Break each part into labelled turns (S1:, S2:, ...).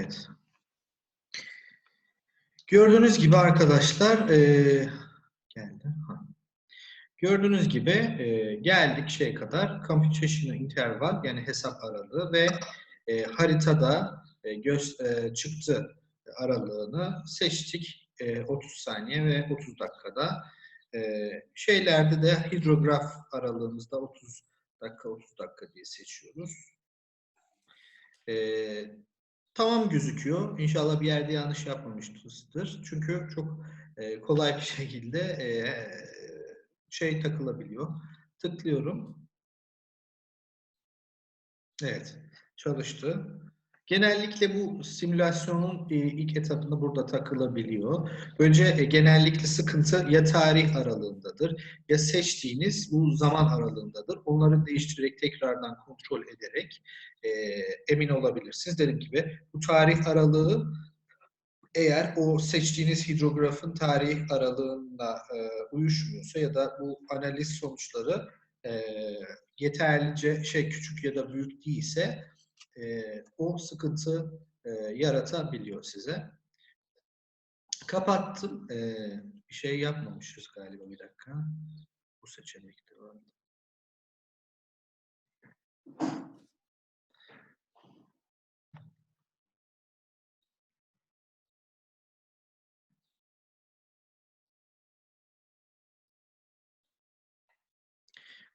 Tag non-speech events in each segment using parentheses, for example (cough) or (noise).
S1: Evet. Gördüğünüz gibi arkadaşlar eee geldi. Ha. Gördüğünüz gibi eee, geldik şey kadar computational interval yani hesap aralığı ve eee, haritada eee, göz eee, çıktı aralığını seçtik. Eee, 30 saniye ve 30 dakikada. Eee, şeylerde de hidrograf aralığımızda 30 dakika 30 dakika diye seçiyoruz. Eee tamam gözüküyor. İnşallah bir yerde yanlış yapmamışızdır. Çünkü çok e, kolay bir (laughs) şekilde e, şey takılabiliyor. Tıklıyorum. Evet, çalıştı. Genellikle bu simülasyonun e, ilk etapında burada takılabiliyor. Önce e, genellikle sıkıntı ya tarih aralığındadır ya seçtiğiniz bu zaman aralığındadır. Onları değiştirerek tekrardan kontrol ederek e, emin olabilirsiniz. Dediğim gibi bu tarih aralığı eğer o seçtiğiniz hidrografın tarih aralığında e, uyuşmuyorsa ya da bu analiz sonuçları e, yeterlice şey küçük ya da büyük değilse e, o sıkıntı e, yaratabiliyor size. Kapattım. E, bir şey yapmamışız galiba bir dakika. Bu seçenekte var.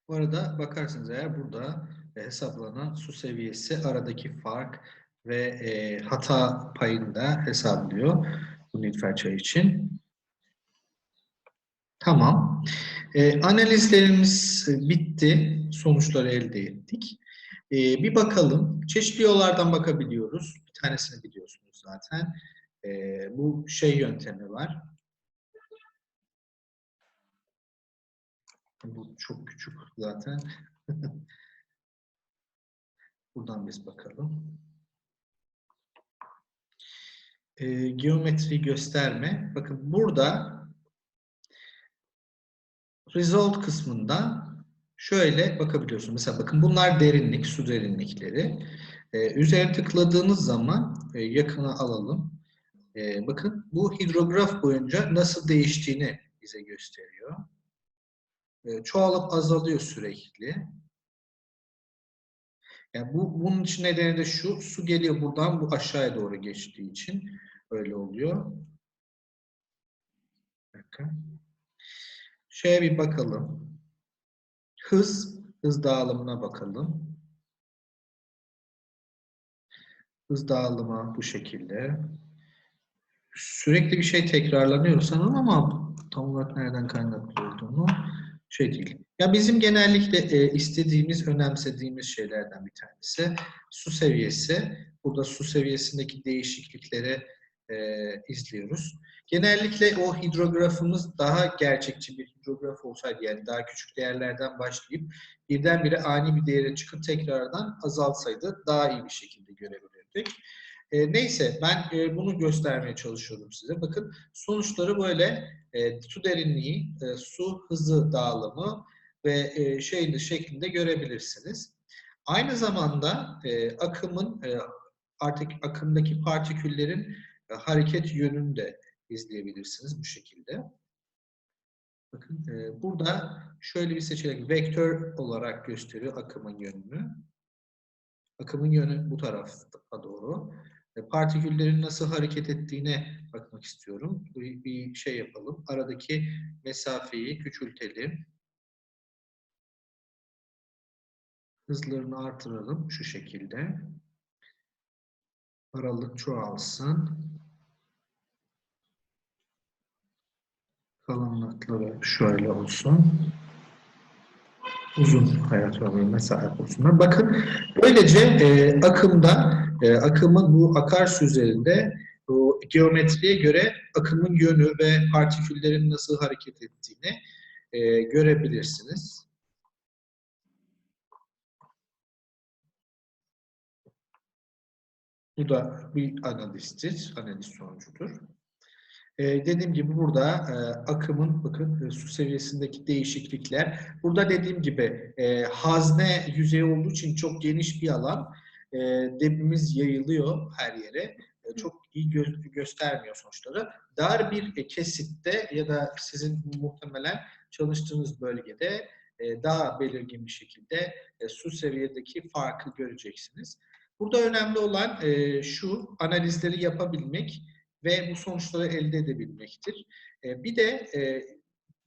S1: Bu arada bakarsınız eğer burada hesaplanan su seviyesi aradaki fark ve e, hata payını da hesaplıyor bu nilüfer çayı için. Tamam. E, analizlerimiz e, bitti. Sonuçları elde ettik. E, bir bakalım. Çeşitli yollardan bakabiliyoruz. Bir tanesini biliyorsunuz zaten. E, bu şey yöntemi var. Bu çok küçük zaten. (laughs) Buradan biz bakalım. E, geometri gösterme. Bakın burada result kısmında şöyle bakabiliyorsunuz. Mesela bakın bunlar derinlik, su derinlikleri. E, üzerine tıkladığınız zaman e, yakına alalım. E, bakın bu hidrograf boyunca nasıl değiştiğini bize gösteriyor. E, çoğalıp azalıyor sürekli. Yani bu bunun için nedeni de şu, su geliyor buradan bu aşağıya doğru geçtiği için öyle oluyor. Bir dakika. Şöyle bir bakalım. Hız, hız dağılımına bakalım. Hız dağılımı bu şekilde. Sürekli bir şey tekrarlanıyor sanırım ama tam olarak nereden kaynaklı olduğunu değil. Ya bizim genellikle e, istediğimiz, önemsediğimiz şeylerden bir tanesi su seviyesi. Burada su seviyesindeki değişiklikleri e, izliyoruz. Genellikle o hidrografımız daha gerçekçi bir hidrograf olsaydı yani daha küçük değerlerden başlayıp birdenbire ani bir değere çıkıp tekrardan azalsaydı daha iyi bir şekilde görebilirdik. E, neyse ben e, bunu göstermeye çalışıyorum size. Bakın sonuçları böyle e, su derinliği, e, su hızı dağılımı ve e, şeyli şeklinde görebilirsiniz. Aynı zamanda e, akımın artık akımdaki partiküllerin hareket yönünü de izleyebilirsiniz bu şekilde. Bakın burada şöyle bir seçenek vektör olarak gösteriyor akımın yönünü. Akımın yönü bu tarafa doğru. E, partiküllerin nasıl hareket ettiğine bakmak istiyorum. Bir, şey yapalım. Aradaki mesafeyi küçültelim. Hızlarını artıralım şu şekilde. Aralık çoğalsın. Kalınlıkları şöyle olsun. Uzun hayat ömrüne sahip olsunlar. Bakın böylece e, akımda, e, akımın bu akarsu üzerinde bu geometriye göre akımın yönü ve partiküllerin nasıl hareket ettiğini e, görebilirsiniz. Bu da bir analizdir, analiz sonucudur. Ee, dediğim gibi burada e, akımın bakın e, su seviyesindeki değişiklikler. Burada dediğim gibi e, hazne yüzeyi olduğu için çok geniş bir alan. E, debimiz yayılıyor her yere e, çok iyi gö- göstermiyor sonuçları. Dar bir e, kesitte ya da sizin muhtemelen çalıştığınız bölgede e, daha belirgin bir şekilde e, su seviyedeki farkı göreceksiniz. Burada önemli olan e, şu analizleri yapabilmek ve bu sonuçları elde edebilmektir. E, bir de e,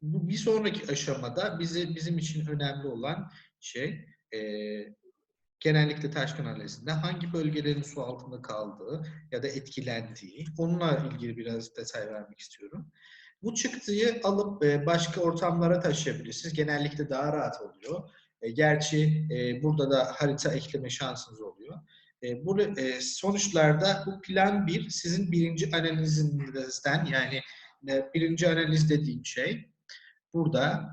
S1: bu bir sonraki aşamada bizi bizim için önemli olan şey e, genellikle taşkın analizinde hangi bölgelerin su altında kaldığı ya da etkilendiği onunla ilgili biraz detay vermek istiyorum. Bu çıktıyı alıp e, başka ortamlara taşıyabilirsiniz. Genellikle daha rahat oluyor. E, gerçi e, burada da harita ekleme şansınız oluyor. Bu sonuçlarda bu plan bir sizin birinci analizinizden yani birinci analiz dediğim şey burada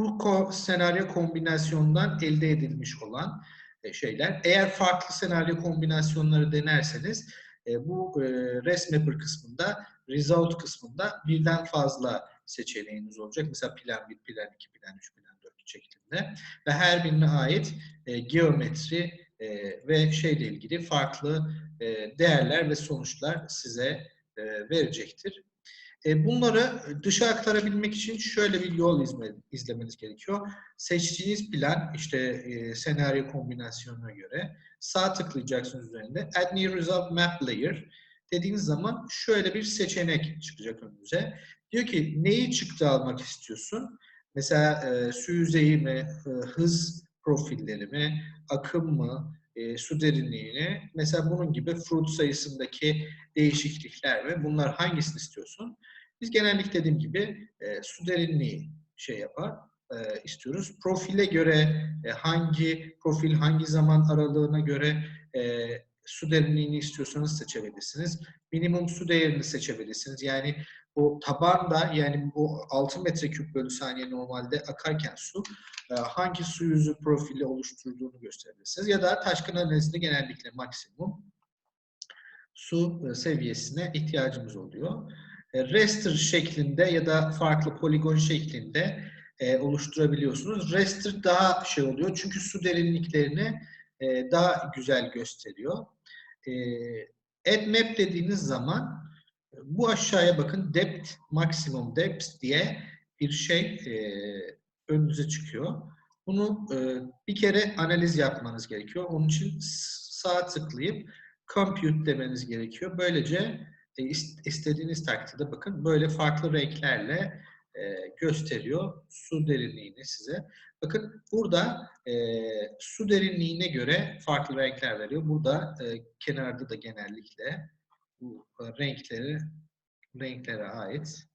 S1: bu ko- senaryo kombinasyonundan elde edilmiş olan e, şeyler. Eğer farklı senaryo kombinasyonları denerseniz e, bu e, ResMapper kısmında, result kısmında birden fazla seçeneğiniz olacak. Mesela plan 1, plan 2, plan 3, plan 4 şeklinde. Ve her birine ait e, geometri e, ve şeyle ilgili farklı e, değerler ve sonuçlar size e, verecektir. E, bunları dışa aktarabilmek için şöyle bir yol izme, izlemeniz gerekiyor. Seçtiğiniz plan işte e, senaryo kombinasyonuna göre sağ tıklayacaksınız üzerinde Add New Result Map Layer dediğiniz zaman şöyle bir seçenek çıkacak önünüze. Diyor ki neyi çıktı almak istiyorsun? Mesela e, su yüzeyi mi, e, hız profilleri mi, akım mı, e, su derinliğini, mesela bunun gibi fruit sayısındaki değişiklikler mi? Bunlar hangisini istiyorsun? Biz genellikle dediğim gibi e, su derinliği şey yapar, e, istiyoruz. Profile göre e, hangi profil, hangi zaman aralığına göre e, su derinliğini istiyorsanız seçebilirsiniz. Minimum su değerini seçebilirsiniz. Yani bu tabanda yani bu 6 metreküp bölü saniye normalde akarken su e, hangi su yüzü profili oluşturduğunu gösterebilirsiniz. Ya da taşkın analizinde genellikle maksimum su e, seviyesine ihtiyacımız oluyor. E, raster şeklinde ya da farklı poligon şeklinde oluşturabiliyorsunuz. Raster daha şey oluyor çünkü su derinliklerini daha güzel gösteriyor. Add map dediğiniz zaman bu aşağıya bakın depth, maximum depth diye bir şey e, önünüze çıkıyor. Bunu e, bir kere analiz yapmanız gerekiyor. Onun için sağ tıklayıp compute demeniz gerekiyor. Böylece e, istediğiniz takdirde bakın böyle farklı renklerle e, gösteriyor su derinliğini size. Bakın burada e, su derinliğine göre farklı renkler veriyor. Burada e, kenarda da genellikle bu renkleri renklere ait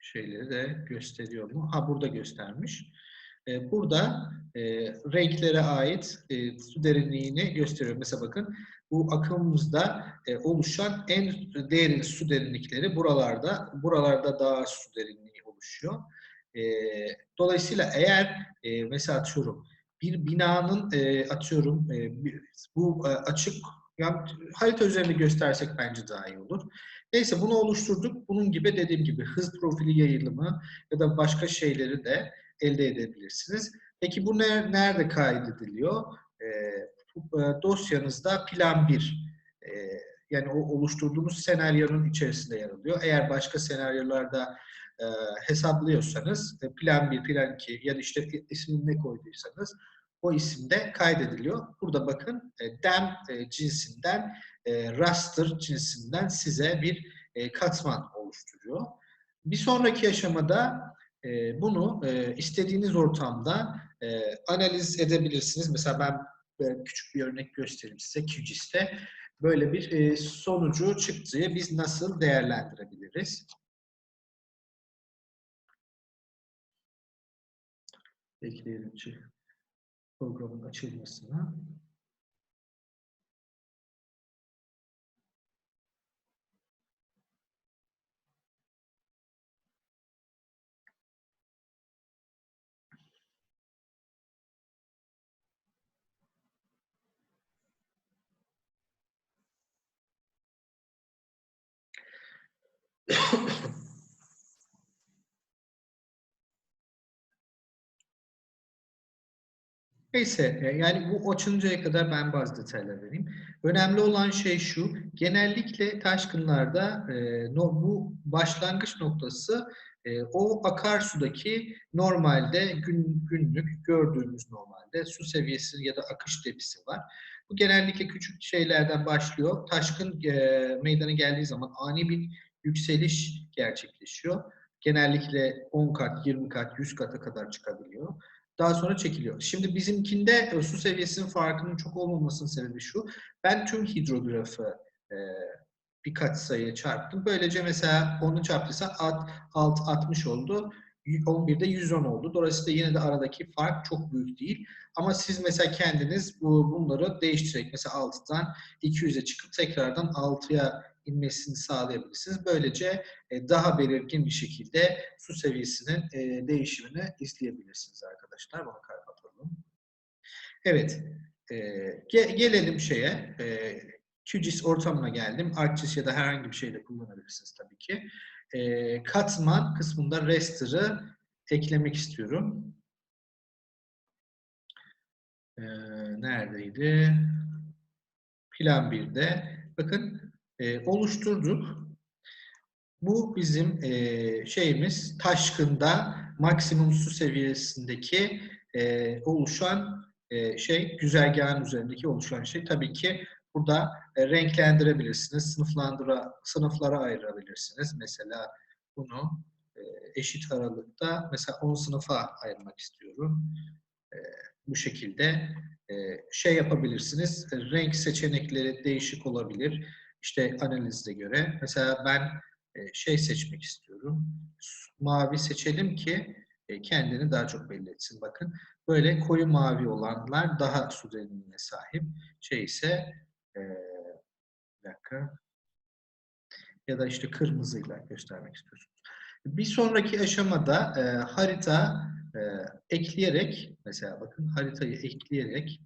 S1: şeyleri de gösteriyor mu? Ha burada göstermiş. E, burada e, renklere ait e, su derinliğini gösteriyor. Mesela bakın bu akımımızda e, oluşan en derin su derinlikleri buralarda. Buralarda daha su derinliği oluşuyor. E, dolayısıyla eğer e, mesela atıyorum bir binanın e, atıyorum e, bu e, açık yani harita üzerinde göstersek bence daha iyi olur. Neyse bunu oluşturduk. Bunun gibi dediğim gibi hız profili yayılımı ya da başka şeyleri de elde edebilirsiniz. Peki bu ne, nerede kaydediliyor? Ee, e, dosyanızda plan 1 e, yani o oluşturduğumuz senaryonun içerisinde yer alıyor. Eğer başka senaryolarda e, hesaplıyorsanız e, plan 1, plan 2 ya da işte ismini ne koyduysanız o isimde kaydediliyor. Burada bakın e, DEM e, cinsinden, e, raster cinsinden size bir katman oluşturuyor. Bir sonraki aşamada bunu istediğiniz ortamda analiz edebilirsiniz. Mesela ben küçük bir örnek göstereyim size QGIS'te. Böyle bir sonucu çıktığı biz nasıl değerlendirebiliriz? Bekleyelim programında çözmesine. Neyse e, yani bu açılıncaya kadar ben bazı detaylar vereyim. Önemli olan şey şu, genellikle taşkınlarda e, no, bu başlangıç noktası e, o akarsudaki normalde gün, günlük gördüğümüz normalde su seviyesi ya da akış debisi var. Bu genellikle küçük şeylerden başlıyor. Taşkın e, meydana geldiği zaman ani bir yükseliş gerçekleşiyor. Genellikle 10 kat, 20 kat, 100 kata kadar çıkabiliyor. Daha sonra çekiliyor. Şimdi bizimkinde e, su seviyesinin farkının çok olmamasının sebebi şu. Ben tüm hidrografı e, birkaç sayıya çarptım. Böylece mesela onu çarptıysa alt, alt 60 oldu. 11'de 110 oldu. Dolayısıyla yine de aradaki fark çok büyük değil. Ama siz mesela kendiniz bu bunları değiştirerek mesela 6'dan 200'e çıkıp tekrardan 6'ya inmesini sağlayabilirsiniz. Böylece e, daha belirgin bir şekilde su seviyesinin e, değişimini izleyebilirsiniz arkadaşlar. Bunu kapatalım. Evet. E, gelelim şeye. QGIS ortamına geldim. ArcGIS ya da herhangi bir şeyde kullanabilirsiniz tabii ki. Katman kısmında raster'ı eklemek istiyorum. Neredeydi? Plan 1'de. Bakın e, oluşturduk. Bu bizim e, şeyimiz taşkında maksimum su seviyesindeki e, oluşan e, şey güzergahın üzerindeki oluşan şey tabii ki burada e, renklendirebilirsiniz. Sınıflandıra sınıflara ayırabilirsiniz. Mesela bunu e, eşit aralıkta mesela 10 sınıfa ayırmak istiyorum. E, bu şekilde e, şey yapabilirsiniz. Renk seçenekleri değişik olabilir işte analize göre. Mesela ben e, şey seçmek istiyorum. Mavi seçelim ki e, kendini daha çok belli etsin. Bakın böyle koyu mavi olanlar daha su derinliğine sahip. Şey ise e, bir dakika ya da işte kırmızıyla göstermek istiyorsunuz. Bir sonraki aşamada e, harita e, ekleyerek mesela bakın haritayı ekleyerek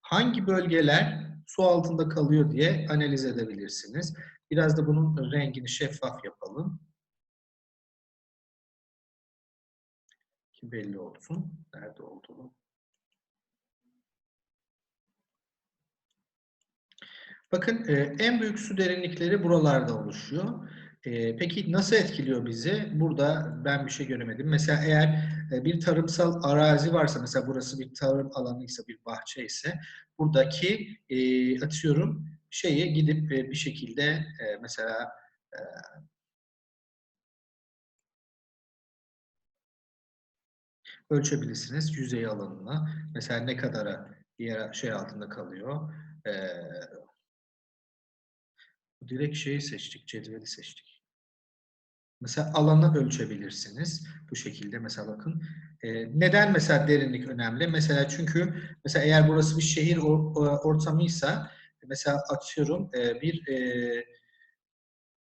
S1: hangi bölgeler su altında kalıyor diye analiz edebilirsiniz. Biraz da bunun rengini şeffaf yapalım. Ki belli olsun. Nerede olduğunu. Bakın e, en büyük su derinlikleri buralarda oluşuyor. E, peki nasıl etkiliyor bizi? Burada ben bir şey göremedim. Mesela eğer bir tarımsal arazi varsa, mesela burası bir tarım alanı ise, bir bahçe ise, buradaki e, atıyorum şeye gidip e, bir şekilde e, mesela e, ölçebilirsiniz yüzey alanını. Mesela ne kadara yer şey altında kalıyor. E, direkt şeyi seçtik, cetveli seçtik. Mesela alanı ölçebilirsiniz. Bu şekilde mesela bakın. E, neden mesela derinlik önemli? Mesela çünkü mesela eğer burası bir şehir ortamıysa mesela atıyorum e, bir e,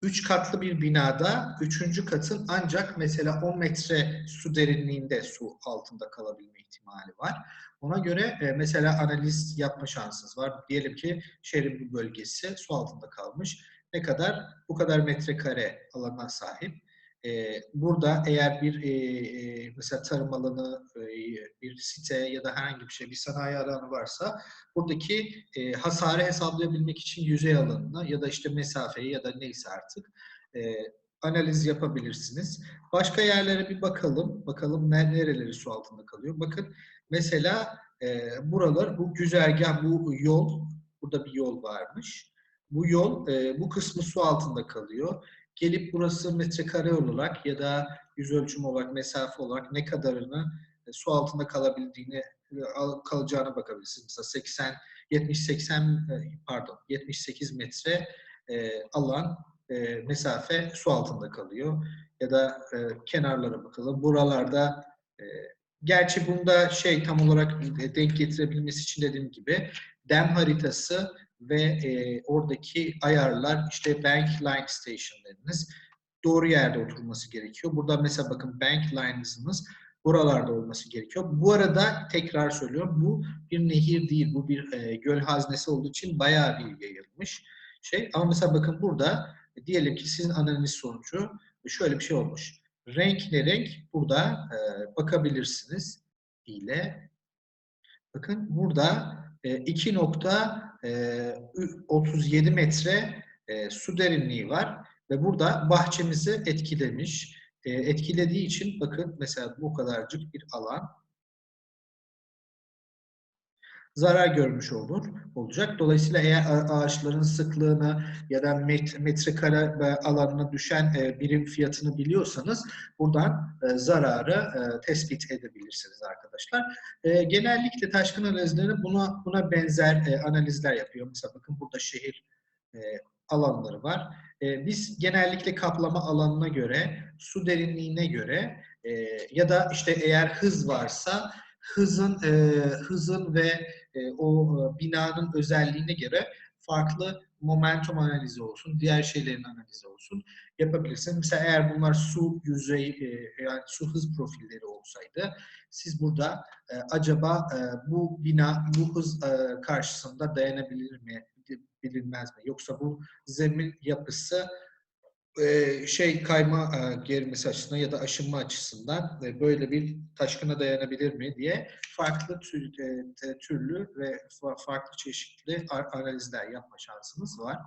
S1: üç katlı bir binada üçüncü katın ancak mesela 10 metre su derinliğinde su altında kalabilme ihtimali var. Ona göre e, mesela analiz yapma şansınız var. Diyelim ki şehrin bir bölgesi su altında kalmış. Ne kadar? Bu kadar metrekare alana sahip. Ee, burada eğer bir e, e, mesela tarım alanı, e, bir site ya da herhangi bir şey, bir sanayi alanı varsa buradaki hasarı hesaplayabilmek için yüzey alanına ya da işte mesafeyi ya da neyse artık analiz yapabilirsiniz. Başka yerlere bir bakalım. Bakalım nereleri su altında kalıyor. Bakın mesela buralar, bu güzergah, bu yol, burada bir yol varmış. Bu yol, bu kısmı su altında kalıyor gelip burası metrekare olarak ya da yüz ölçüm olarak, mesafe olarak ne kadarını e, su altında kalabildiğini e, kalacağına bakabilirsiniz. Mesela 80 70 80 pardon 78 metre e, alan e, mesafe su altında kalıyor. Ya da e, kenarlara bakalım. Buralarda e, gerçi bunda şey tam olarak denk getirebilmesi için dediğim gibi dem haritası ve e, oradaki ayarlar işte bank line station'larınız doğru yerde oturması gerekiyor. Burada mesela bakın bank lines'ımız buralarda olması gerekiyor. Bu arada tekrar söylüyorum bu bir nehir değil, bu bir e, göl haznesi olduğu için bayağı bir yayılmış şey. Ama mesela bakın burada e, diyelim ki sizin analiz sonucu şöyle bir şey olmuş. Renk ne renk? Burada e, bakabilirsiniz ile Bakın burada e, 2.37 metre e, su derinliği var ve burada bahçemizi etkilemiş. E, etkilediği için bakın mesela bu kadarcık bir alan zarar görmüş olur olacak. Dolayısıyla eğer ağaçların sıklığını ya da met, metrekare alanına düşen e, birim fiyatını biliyorsanız buradan e, zararı e, tespit edebilirsiniz arkadaşlar. E, genellikle taşkın analizleri buna buna benzer e, analizler yapıyor. Mesela bakın burada şehir e, alanları var. E, biz genellikle kaplama alanına göre, su derinliğine göre e, ya da işte eğer hız varsa hızın e, hızın ve e, o e, binanın özelliğine göre farklı momentum analizi olsun, diğer şeylerin analizi olsun yapabilirsiniz. Mesela eğer bunlar su yüzey, e, yani su hız profilleri olsaydı, siz burada acaba bu bina bu hız karşısında dayanabilir mi, bilinmez mi? Yoksa bu zemin yapısı e, şey kayma e, germesi açısından ya da aşınma açısından e, böyle bir taşkına dayanabilir mi diye farklı e, türlü ve farklı çeşitli analizler yapma şansınız var.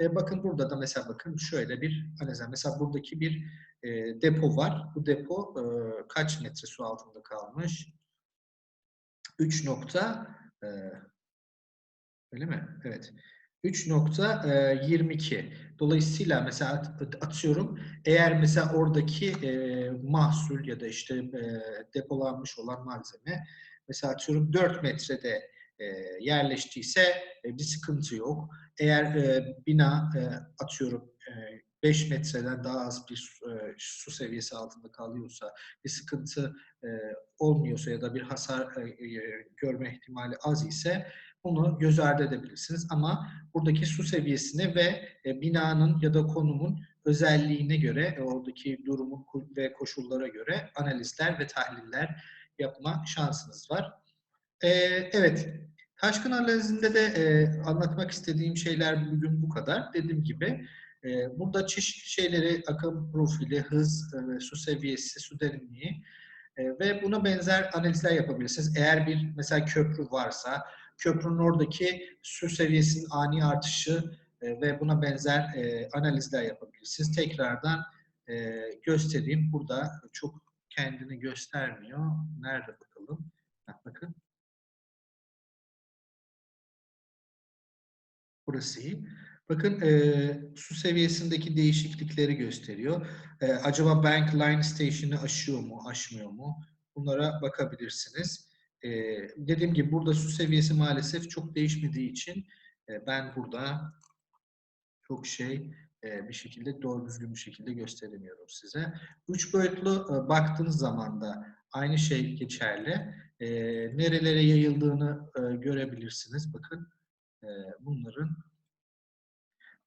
S1: bakın burada da mesela bakın şöyle bir analiz. Mesela buradaki bir depo var. Bu depo kaç metre su altında kalmış? 3 nokta öyle mi? Evet. 3.22. Dolayısıyla mesela atıyorum eğer mesela oradaki e, mahsul ya da işte e, depolanmış olan malzeme mesela atıyorum 4 metrede e, yerleştiyse e, bir sıkıntı yok. Eğer e, bina e, atıyorum e, 5 metreden daha az bir e, su seviyesi altında kalıyorsa, bir sıkıntı e, olmuyorsa ya da bir hasar e, e, görme ihtimali az ise bunu göz ardı edebilirsiniz. Ama buradaki su seviyesine ve e, binanın ya da konumun özelliğine göre, e, oradaki durumun ve koşullara göre analizler ve tahliller yapma şansınız var. E, evet, taşkın analizinde de anlatmak istediğim şeyler bugün bu kadar. Dediğim gibi burada çeşitli şeyleri, akım profili, hız, su seviyesi, su derinliği ve buna benzer analizler yapabilirsiniz. Eğer bir mesela köprü varsa, köprünün oradaki su seviyesinin ani artışı e, ve buna benzer e, analizler yapabilirsiniz. Tekrardan e, göstereyim. Burada çok kendini göstermiyor. Nerede bakalım? Bak, bakın. Burası iyi. Bakın e, su seviyesindeki değişiklikleri gösteriyor. E, acaba Bank Line Station'ı aşıyor mu, aşmıyor mu? Bunlara bakabilirsiniz. E, dediğim gibi burada su seviyesi maalesef çok değişmediği için e, ben burada çok şey e, bir şekilde doğru düzgün bir şekilde gösteremiyorum size. Üç boyutlu e, baktığınız zaman da aynı şey geçerli. E, nerelere yayıldığını görebilirsiniz. Bakın bunların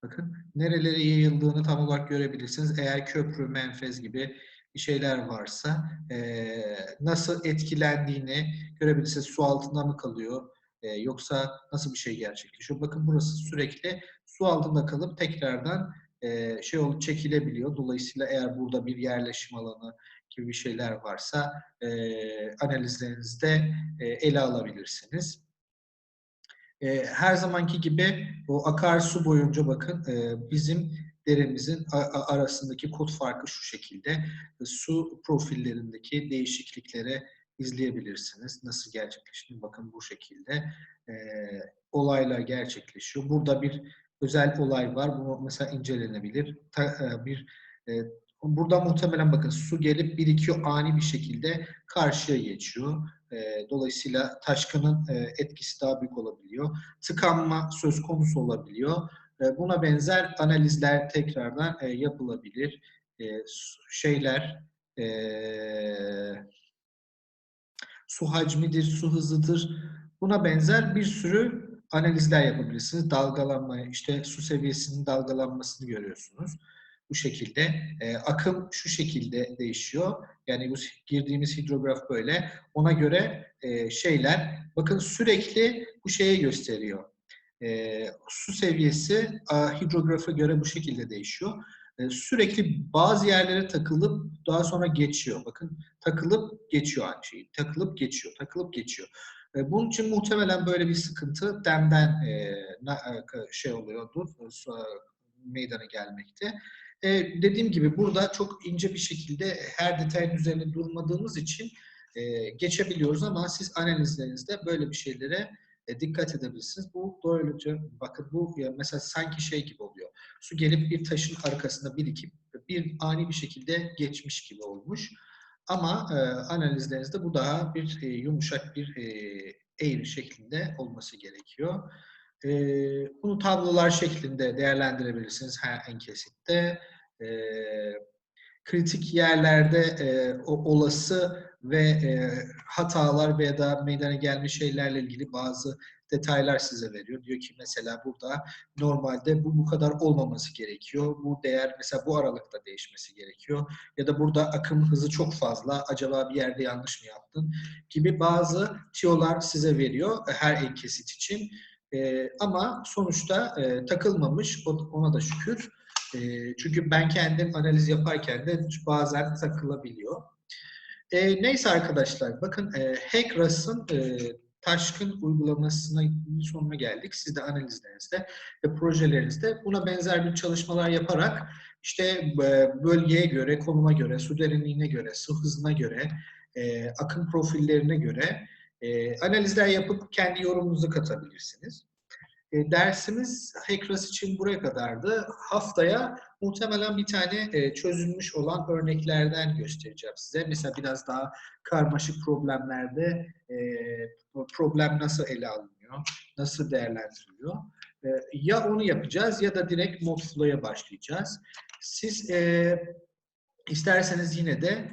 S1: bakın nerelere yayıldığını tam olarak görebilirsiniz. Eğer köprü, menfez gibi şeyler varsa e, nasıl etkilendiğini görebilirsiniz. Su altında mı kalıyor? E, yoksa nasıl bir şey gerçekleşiyor? Bakın burası sürekli su altında kalıp tekrardan e, şey olup çekilebiliyor. Dolayısıyla eğer burada bir yerleşim alanı gibi şeyler varsa e, analizlerinizde e, ele alabilirsiniz. E, her zamanki gibi o akarsu boyunca bakın e, bizim deremizin arasındaki kod farkı şu şekilde. Su profillerindeki değişikliklere izleyebilirsiniz. Nasıl gerçekleştiğini bakın bu şekilde e, olaylar gerçekleşiyor. Burada bir özel olay var. Bu mesela incelenebilir. Ta, e, bir e, Burada muhtemelen bakın su gelip birikiyor ani bir şekilde karşıya geçiyor. E, dolayısıyla taşkının e, etkisi daha büyük olabiliyor. Tıkanma söz konusu olabiliyor. E, buna benzer analizler tekrardan e, yapılabilir. E, şeyler su hacmidir, su hızıdır. Buna benzer bir sürü analizler yapabilirsiniz. Dalgalanma, işte su seviyesinin dalgalanmasını görüyorsunuz. Bu şekilde. Akım şu şekilde değişiyor. Yani bu girdiğimiz hidrograf böyle. Ona göre şeyler, bakın sürekli bu şeye gösteriyor e, su seviyesi a, hidrografa göre bu şekilde değişiyor. E, sürekli bazı yerlere takılıp daha sonra geçiyor. Bakın takılıp geçiyor aynı şey. Takılıp geçiyor, takılıp geçiyor. E, bunun için muhtemelen böyle bir sıkıntı demden e, na, e, şey oluyordur, e, meydana gelmekte. E, dediğim gibi burada çok ince bir şekilde her detayın üzerine durmadığımız için e, geçebiliyoruz ama siz analizlerinizde böyle bir şeylere e, dikkat edebilirsiniz. Bu böylece bakın bu ya mesela sanki şey gibi oluyor. Su gelip bir taşın arkasında birikip bir ani bir şekilde geçmiş gibi olmuş. Ama e, analizlerinizde bu daha bir e, yumuşak bir e, eğri şeklinde olması gerekiyor. E, bunu tablolar şeklinde değerlendirebilirsiniz her en kesitte. E, kritik yerlerde e, o olası ve e, hatalar veya da meydana gelmiş şeylerle ilgili bazı detaylar size veriyor. Diyor ki mesela burada normalde bu bu kadar olmaması gerekiyor. Bu değer mesela bu aralıkta değişmesi gerekiyor. Ya da burada akım hızı çok fazla. Acaba bir yerde yanlış mı yaptın? Gibi bazı tiyolar size veriyor her el kesit için. E, ama sonuçta e, takılmamış. Ona da şükür. E, çünkü ben kendim analiz yaparken de bazen takılabiliyor. E, neyse arkadaşlar bakın e, Hackras'ın e, taşkın uygulamasına sonuna geldik. Siz de analizlerinizde ve projelerinizde buna benzer bir çalışmalar yaparak işte e, bölgeye göre, konuma göre, su derinliğine göre, su hızına göre, e, akım profillerine göre e, analizler yapıp kendi yorumunuzu katabilirsiniz. E, dersimiz Hekras için buraya kadardı. Haftaya muhtemelen bir tane e, çözülmüş olan örneklerden göstereceğim size. Mesela biraz daha karmaşık problemlerde e, problem nasıl ele alınıyor, nasıl değerlendiriliyor. Ya onu yapacağız ya da direkt Modflow'a başlayacağız. Siz e, isterseniz yine de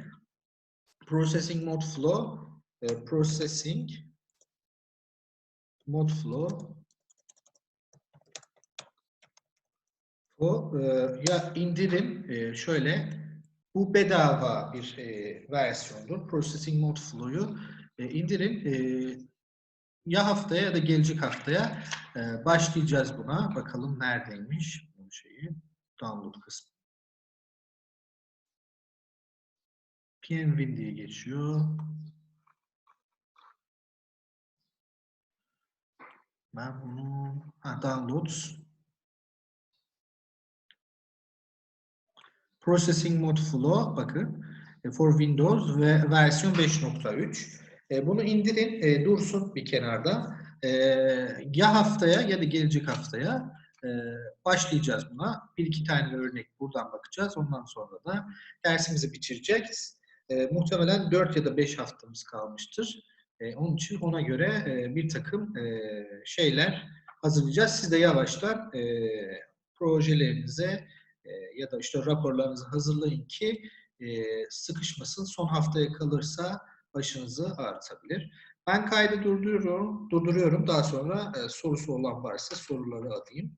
S1: Processing Modflow, e, Processing Modflow O e, ya indirin e, şöyle bu bedava bir e, versiyondur. Processing Mode Flow'yu e, indirin. E, ya haftaya ya da gelecek haftaya e, başlayacağız buna. Bakalım neredeymiş bu şeyi. Download kısmı. PMWin diye geçiyor. Ben bunu ha, downloads Processing Mode Flow bakın e, for Windows ve versiyon 5.3. E, bunu indirin, e, dursun bir kenarda. Ya haftaya ya da gelecek haftaya başlayacağız buna. Bir iki tane örnek buradan bakacağız. Ondan sonra da dersimizi bitireceğiz. Muhtemelen 4 ya da 5 haftamız kalmıştır. Onun için ona göre bir takım şeyler hazırlayacağız. Siz de yavaştan projelerinize e, ya da işte raporlarınızı hazırlayın ki e, sıkışmasın. Son haftaya kalırsa başınızı ağrıtabilir. Ben kaydı durduruyorum. Durduruyorum. Daha sonra e, sorusu olan varsa soruları alayım.